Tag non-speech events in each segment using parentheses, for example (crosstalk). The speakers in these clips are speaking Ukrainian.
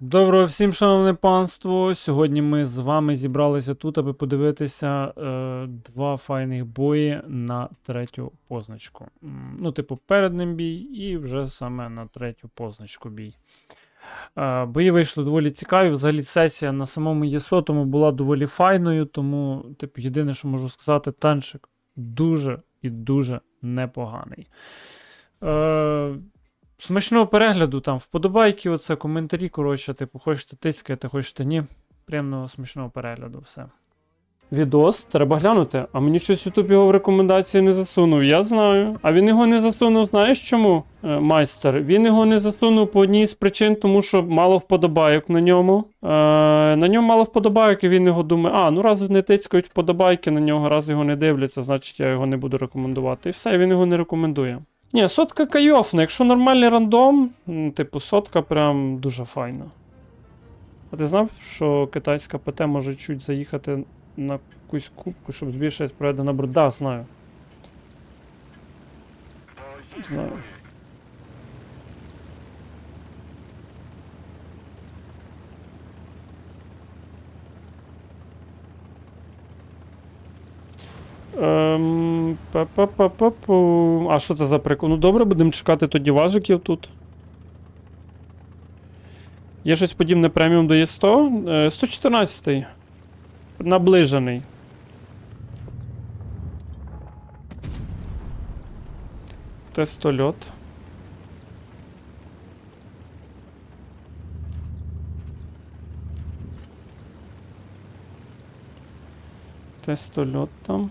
Доброго всім, шановне панство. Сьогодні ми з вами зібралися тут, аби подивитися е, два файних бої на третю позначку. Ну, типу, перед ним бій, і вже саме на третю позначку бій. Е, бої вийшли доволі цікаві. Взагалі, сесія на самому ЄСО була доволі файною, тому, типу, єдине, що можу сказати, танчик дуже і дуже непоганий. Е, Смачного перегляду, там вподобайки, оце, коментарі, коротше, типу, хочете тицькаєте, хочете ні. Приємного смачного перегляду, все. Відос, треба глянути. А мені щось Ютуб його в рекомендації не засунув. Я знаю. А він його не засунув, знаєш чому, е, майстер? Він його не засунув по одній з причин, тому що мало вподобайок на ньому. Е, на ньому мало вподобайок, і він його думає, а, ну раз не тицькають вподобайки на нього, раз його не дивляться, значить я його не буду рекомендувати. І все, він його не рекомендує. Ні, сотка кайофна. Якщо нормальний рандом, типу сотка прям дуже файна. А ти знав, що китайська ПТ може чуть заїхати на якусь кубку, щоб збільшити проведення набор? Да, знаю. Знаю. Ем, па-па-па-па-пу. А що це за прикол? Ну добре, будемо чекати тоді важиків тут. Є щось подібне преміум до Є100. Е, 114. Наближений. Тестольот. Тестольот там.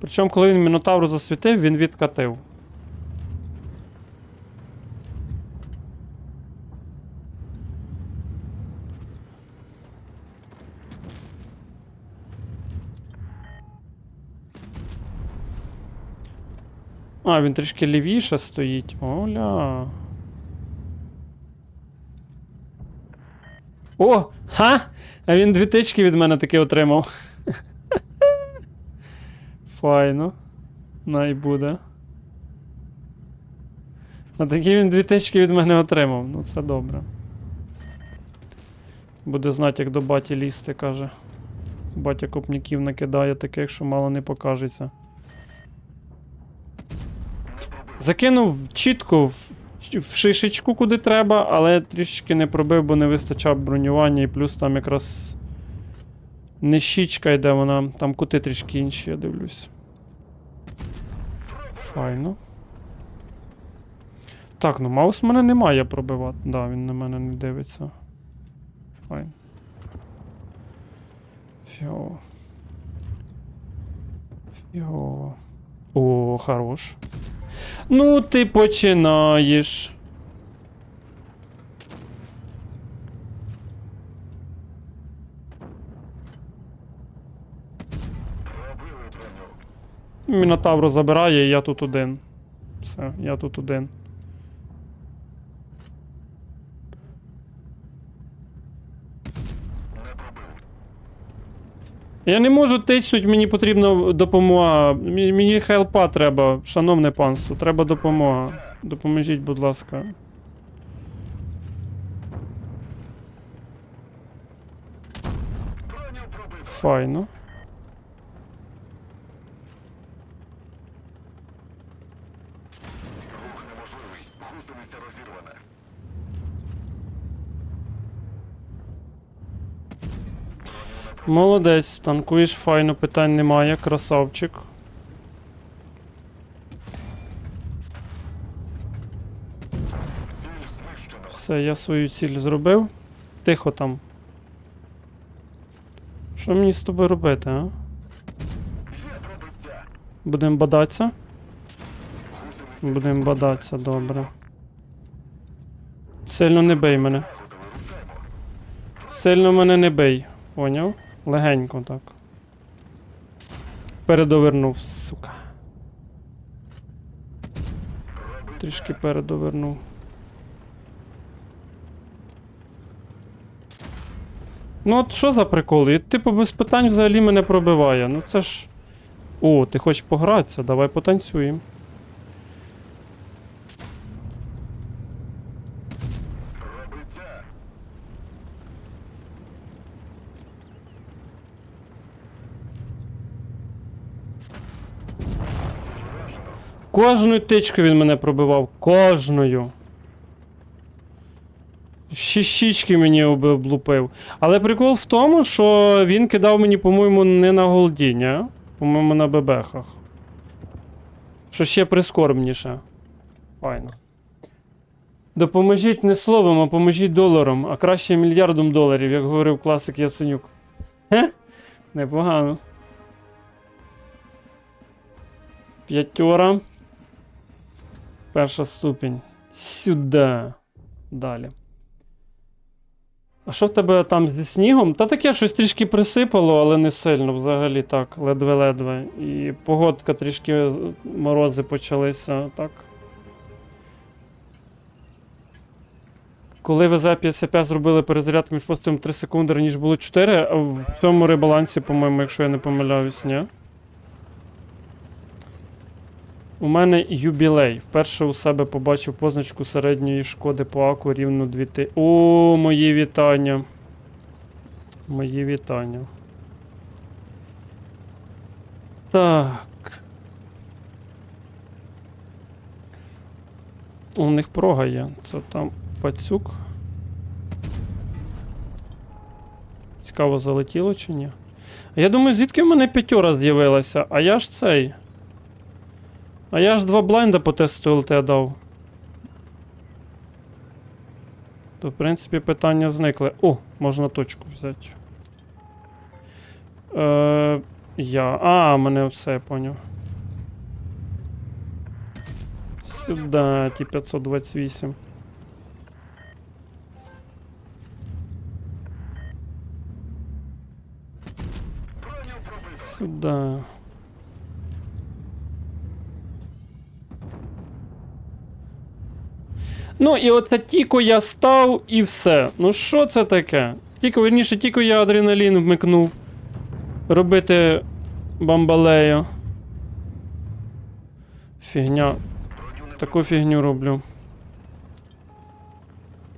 Причому, коли він Мінотавру засвітив, він відкатив. А, він трішки лівіше стоїть. Оля. О! Ха! А він дві тички від мене таки отримав. Файно. Най буде. А такі він дві тички від мене отримав. Ну це добре. Буде знати, як до баті лізти, каже. Батя копняків накидає таких, що мало не покажеться. Закинув чітко в, в шишечку, куди треба, але трішечки не пробив, бо не вистачав бронювання, і плюс там якраз не щічка йде вона, там кути трішки інші, я дивлюсь. Файно. Так, ну маус в мене немає пробивати. Да, він на мене не дивиться. Файн. Фіо. Фіо. О, хорош. Ну, ти починаєш. Мінотавро забирає, і я тут один. Все, я тут один. Я не можу тиснуть, мені потрібна допомога. Мені хелпа треба, шановне панство, треба допомога. Допоможіть, будь ласка. Файно. Молодець, танкуєш файно, питань немає, красавчик. Все, я свою ціль зробив. Тихо там. Що мені з тобою робити, а? Будемо бадатися? Будемо бадатися, добре. Сильно не бий мене. Сильно мене не бий. Поняв? Легенько так. Передовернув, сука. Трішки передовернув. Ну от що за прикол? І, типу без питань взагалі мене пробиває. Ну це ж. О, ти хочеш погратися? Давай потанцюємо. Кожною тичкою він мене пробивав. Кожною. Щічки мені облупив. Але прикол в тому, що він кидав мені, по-моєму, не на голді, ні? По-моєму, на бебехах. Що ще прискорбніше. Файно. Допоможіть не словом, а поможіть доларом, а краще мільярдом доларів, як говорив класик Яценюк. Хе? Непогано. П'ятьора. Перша ступінь. Сюди. Далі. А що в тебе там зі снігом? Та таке щось трішки присипало, але не сильно взагалі так, ледве-ледве. І погодка трішки морози почалися, так. Коли ВЗ-55 зробили перезарядку між постом 3 секунди раніше було 4, а в цьому ребалансі, по-моєму, якщо я не помиляюсь, ні? У мене юбілей. Вперше у себе побачив позначку середньої шкоди по аку рівно 2. О, мої вітання. Мої вітання. Так. У них прога є. Це там пацюк. Цікаво, залетіло чи ні? Я думаю, звідки в мене п'ятьора з'явилася? А я ж цей. А я ж два блайнда по тесту ЛТ дав. То, в принципі, питання зникли. О, можна точку взяти. Е, я. А, мене все, я поняв. Сюди, ті 528. Броню Ну, і оце тільки я став і все. Ну що це таке? Тільки, верніше, тільки я адреналін вмикнув. Робити бамбалею. Фігня. Таку фігню роблю.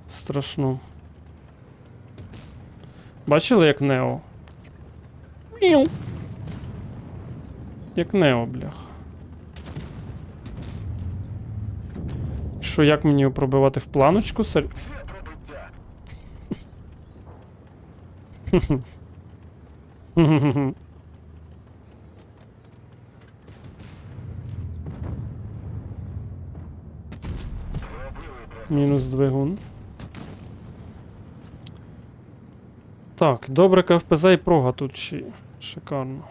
Страшно. Бачили, як Нео? Як Нео, блях. Що, як мені пробивати в планочку? Сер... (laughs) Мінус двигун. Так, добре КФПЗ і прога тут ще. Шикарно.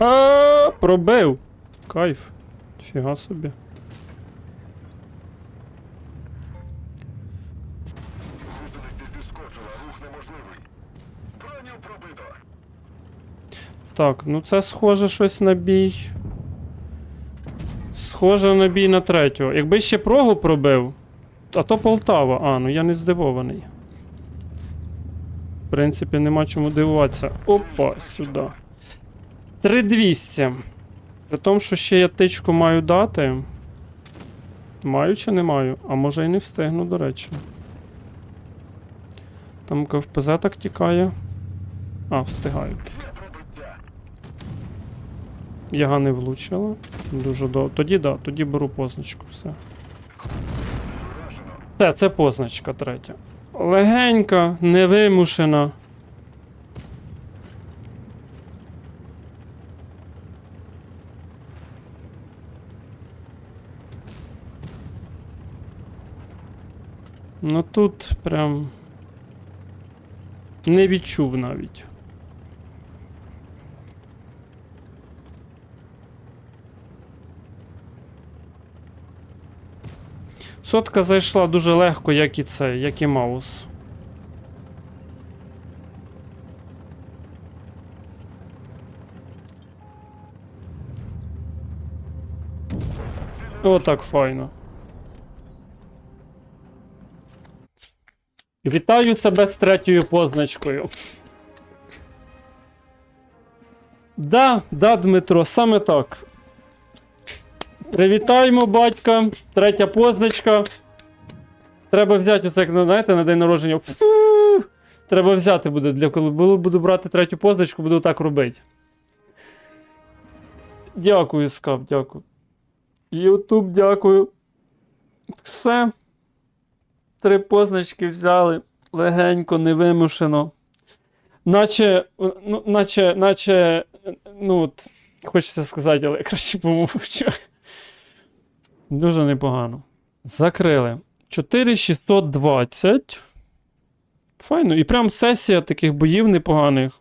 А, пробив. Кайф. Фіга собі. Так, ну це схоже щось на бій. Схоже на бій на третього. Якби ще прогу пробив, а то Полтава. А, ну я не здивований. В принципі, нема чому дивуватися. Опа, сюди. 3200. При тому, що ще я тичку маю дати. Маю чи не маю? А може і не встигну, до речі. Там КФПЗ так тікає. А, встигаю. Яга не влучила. Дуже добре. Тоді да, тоді беру позначку. Все. Це, це позначка третя. Легенька, невимушена. Ну тут прям не відчув навіть. 500 зайшла дуже легко, як і це, як і маус. Отак файно. Вітаю себе з третьою позначкою. Да, да, Дмитро, саме так. Привітаємо батька. Третя позначка. Треба взяти оце, як, ну, знаєте, на день народження. Треба взяти буде, для коли буду, буду брати третю позначку, буду так робити. Дякую, Скап, дякую. Ютуб, дякую. Все. Три позначки взяли. Легенько, невимушено. Наче, ну, наче, наче, ну, от, хочеться сказати, але я краще помовчу. Дуже непогано. Закрили. 4620. Файно. І прям сесія таких боїв непоганих.